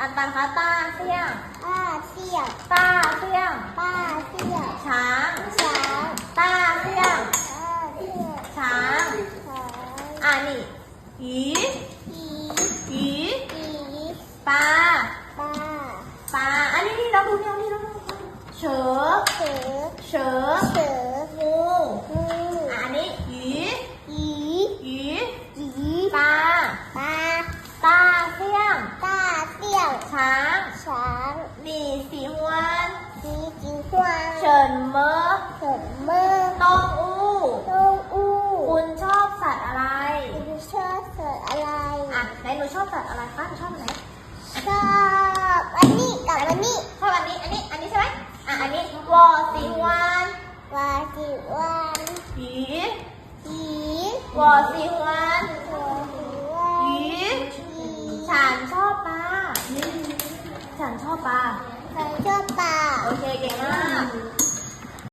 อันปันคะตาเสี่ยง ป้าเสี่ยงตาเสี่ยง ป้าเสี่ยงช้างช้างตาเสี่ยง ป้าเสี่ยงช้างช้างอ่านี่อี อี อี อี ปลา ป้า ปลาอันนี้นี่เราดูนี่เรานี่เราดูเฉอ เสือ เฉอ เสือ งู งู อะอันนี้อี อี อี อี ปลา ป้า ตาเสี่ยง ป้าเสี่ยง ช้าง ช้างนี่สีฮวนสีจิงหวานเฉินเมอเฉินเมื่อตองอู้โตอู้คุณชอบสัตว์อะไรคุณชอบเสืออะไรอะไหนหนูชอบสัตว์อะไรคะหนูชอบอันไหนชอบอันนี้กับอันนี้ชอบอันนี้อันนี้อันนี้ใช่ไหมอะอันนี้วอสีฮวนวาจิวันผีอีวอสีฮวน ฉันชอบปลาฉันชอบปลาใครชอบปลาโอเค